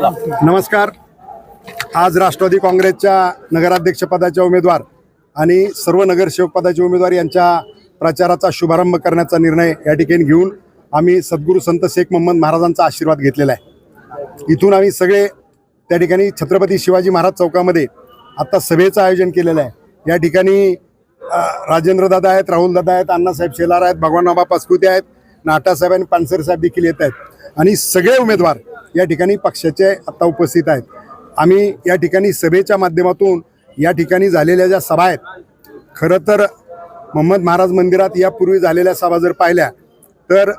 नमस्कार. आज राष्ट्रवादी काँग्रेसच्या नगराध्यक्षपदाच्या उमेदवार आणि सर्व नगरसेवकपदाचे उमेदवार यांच्या प्रचाराचा शुभारंभ करण्याचा निर्णय या ठिकाणी घेऊन आम्ही सद्गुरू संत शेख मोहम्मद महाराजांचा आशीर्वाद घेतलेला आहे. इथून आम्ही सगळे त्या ठिकाणी छत्रपती शिवाजी महाराज चौकामध्ये आत्ता सभेचं आयोजन केलेलं आहे. या ठिकाणी राजेंद्र राजेंद्रदादा आहेत राहुलदादा आहेत अण्णासाहेब शेलार आहेत भगवान बाबा पाचपुते आहेत नाटासाहेब आणि पानसरे साहेब देखील येत आहेत. आणि सगळे उमेदवार या ठिकाणी पक्षाचे आत्ता उपस्थित आहेत. आम्ही या ठिकाणी सभेच्या माध्यमातून या ठिकाणी झालेल्या ज्या सभा आहेत खरं तर मोहम्मद महाराज मंदिरात यापूर्वी झालेल्या सभा जर पाहिल्या तर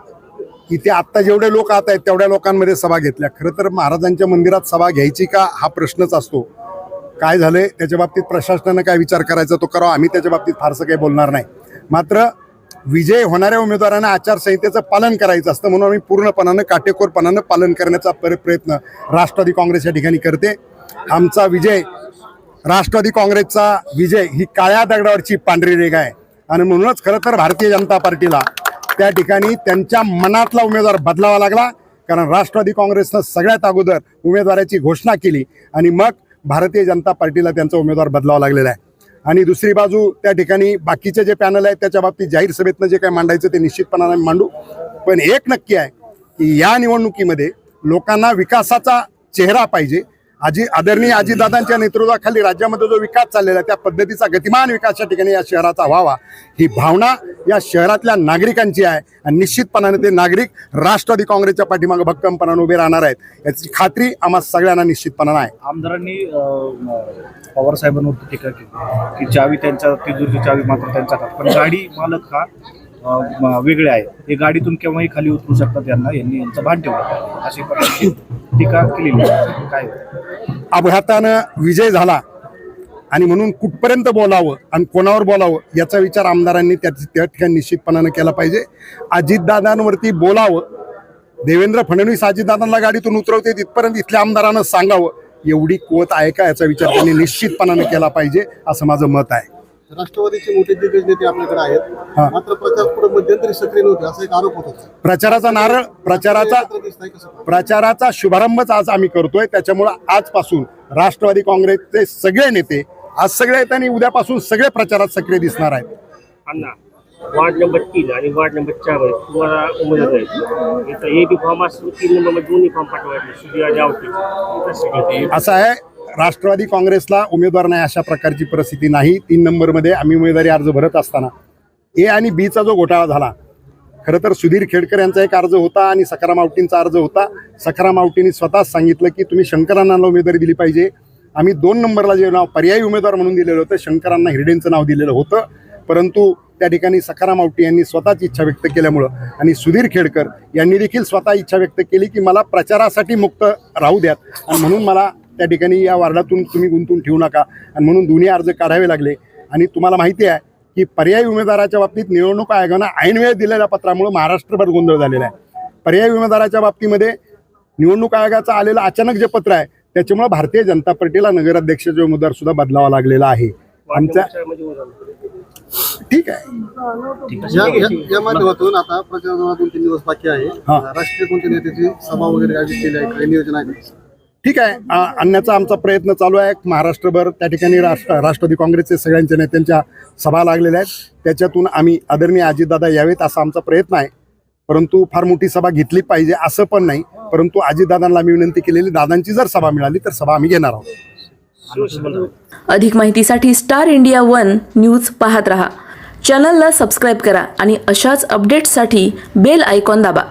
इथे आत्ता जेवढे लोक आत आहेत तेवढ्या लोकांमध्ये सभा घेतल्या. खरं तर महाराजांच्या मंदिरात सभा घ्यायची का हा प्रश्नच असतो. काय झालं त्याच्या बाबतीत प्रशासनानं काय विचार करायचा तो करावा आम्ही त्याच्या बाबतीत फारसं काही बोलणार नाही. मात्र विजय होणाऱ्या उमेदवारांना आचारसंहितेचं पालन करायचं असतं म्हणून आम्ही पूर्णपणानं काटेकोरपणानं पालन करण्याचा पर- प्रयत्न राष्ट्रवादी काँग्रेस या ठिकाणी करते. आमचा विजय राष्ट्रवादी काँग्रेसचा विजय ही काळ्या दगडावरची पांढरी रेगा आहे. आणि म्हणूनच खरं तर भारतीय जनता पार्टीला त्या ठिकाणी त्यांच्या मनातला उमेदवार बदलावा लागला. कारण राष्ट्रवादी काँग्रेसनं सगळ्यात अगोदर उमेदवाराची घोषणा केली आणि मग भारतीय जनता पार्टीला त्यांचा उमेदवार बदलावा लागलेला आहे. आणि दुसरी बाजू त्या ठिकाणी बाकीचे जे पॅनल आहेत त्याच्या बाबतीत जाहीर सभेतनं जे काय मांडायचं ते निश्चितपणाने मांडू. पण एक नक्की आहे की या निवडणुकीमध्ये लोकांना विकासाचा चेहरा पाहिजे. आजी आदरणीय आजीदादांच्या नेतृत्वाखाली राज्यामध्ये जो विकास चाललेला आहे त्या पद्धतीचा गतिमान विकास या ठिकाणी या शहराचा व्हावा. ही भावना या शहरातल्या नागरिकांची आहे. आणि निश्चितपणाने ते नागरिक राष्ट्रवादी काँग्रेसच्या पाठीमागे भक्कमपणाने उभे राहणार आहेत. याची खात्री आम्हा सगळ्यांना निश्चितपणाने आहे. आमदारांनी अं, पवार साहेबांवरती टीका केली. की चावी त्यांच्या तिजोरीची चावी मात्र त्यांच्या पण गाडी मालक हा वेगळे आहे. हे गाडीतून केव्हाही खाली उतरू शकतात यांना. यांनी यांचं भान ठेवलं अशी प्रकारची टीका केलेली काय? अपघातानं विजय झाला आणि म्हणून कुठपर्यंत बोलावं आणि कोणावर बोलावं याचा विचार आमदारांनी त्या त्या ठिकाणी निश्चितपणानं केला पाहिजे. अजितदादांवरती बोलावं. देवेंद्र फडणवीस अजितदादांना गाडीतून उतरवते तिथपर्यंत इथल्या आमदारानं सांगावं. एवढी कुवत आहे का याचा विचार त्यांनी निश्चितपणानं केला पाहिजे असं माझं मत आहे. राष्ट्रवादीचे मोठे दिग्गज नेते आपल्याकडे हा. आहेत मात्र प्रचार पुढे मध्यंतरी सक्रिय नव्हते असा एक आरोप होत होता. प्रचाराचा नारळ प्रचाराचा? प्रचाराचा शुभारंभच आज आम्ही करतोय. त्याच्यामुळं आजपासून राष्ट्रवादी काँग्रेसचे सगळे नेते आज सगळे आहेत आणि उद्यापासून सगळे प्रचारात सक्रिय दिसणार आहेत. अण्णा वार्ड नंबर तीन आणि वार्ड नंबर चारमध्ये तुम्हाला उमेदवार आहेत. इथं ए बी फॉर्म असतो तीन नंबरमध्ये दोन्ही फॉर्म पाठवायचे. असं आहे राष्ट्रवादी काँग्रेसला उमेदवार नाही अशा प्रकारची परिस्थिती नाही. तीन नंबरमध्ये आम्ही उमेदवारी अर्ज भरत असताना ए आणि बीचा जो घोटाळा झाला खरं तर सुधीर खेडकर यांचा एक अर्ज होता आणि सखाराम आवटींचा अर्ज होता. सखाराम आवटींनी स्वतःच सांगितलं की तुम्ही शंकरांना उमेदवारी दिली पाहिजे. आम्ही दोन नंबरला जे नाव पर्यायी उमेदवार म्हणून दिलेलं होतं शंकरांना हिरडेंचं नाव दिलेलं होतं. परंतु त्या ठिकाणी सखाराम आवटी यांनी स्वतःच इच्छा व्यक्त केल्यामुळं आणि सुधीर खेडकर यांनी देखील स्वतः इच्छा व्यक्त केली की मला प्रचारासाठी मुक्त राहू द्यात. आणि म्हणून मला त्या ठिकाणी या वार्डातून तुम्ही गुंतून ठेवू नका. आणि म्हणून दोन्ही अर्ज काढावे लागले. आणि तुम्हाला माहिती आहे की पर्यायी उमेदवाराच्या बाबतीत निवडणूक आयोगानं ऐनवेळ दिलेल्या पत्रामुळे महाराष्ट्रभर गोंधळ झालेला आहे. पर्यायी उमेदवाराच्या बाबतीमध्ये निवडणूक आयोगाचं आलेलं अचानक जे पत्र आहे त्याच्यामुळे भारतीय जनता पार्टीला नगराध्यक्षाचे उमेदवार सुद्धा बदलावा लागलेला आहे. आमच्या ठीक आहे. या या- या माध्यमातून आता प्रचाराला दोन तीन दिवस बाकी आहे. राष्ट्रीय कोणत्या नेत्याची सभा वगैरे आयोजित केली आहे? काही नियोजन आहे? ठीक आहे. आणण्याचा आमचा प्रयत्न चालू आहे. महाराष्ट्रभर त्या ठिकाणी राष्ट्र राष्ट्रवादी काँग्रेसचे सगळ्यांच्या नेत्यांच्या सभा लागलेल्या आहेत. त्याच्यातून आम्ही आदरणीय अजितदादा यावेत असा आमचा प्रयत्न आहे. परंतु फार मोठी सभा घेतली पाहिजे असं पण नाही. परंतु अजितदादांना आम्ही विनंती केलेली दादांची जर सभा मिळाली तर सभा आम्ही घेणार आहोत. अधिक माहितीसाठी स्टार इंडिया वन न्यूज पाहत रहा. चॅनलला सबस्क्राईब करा आणि अशाच अपडेट्ससाठी बेल आयकॉन दाबा.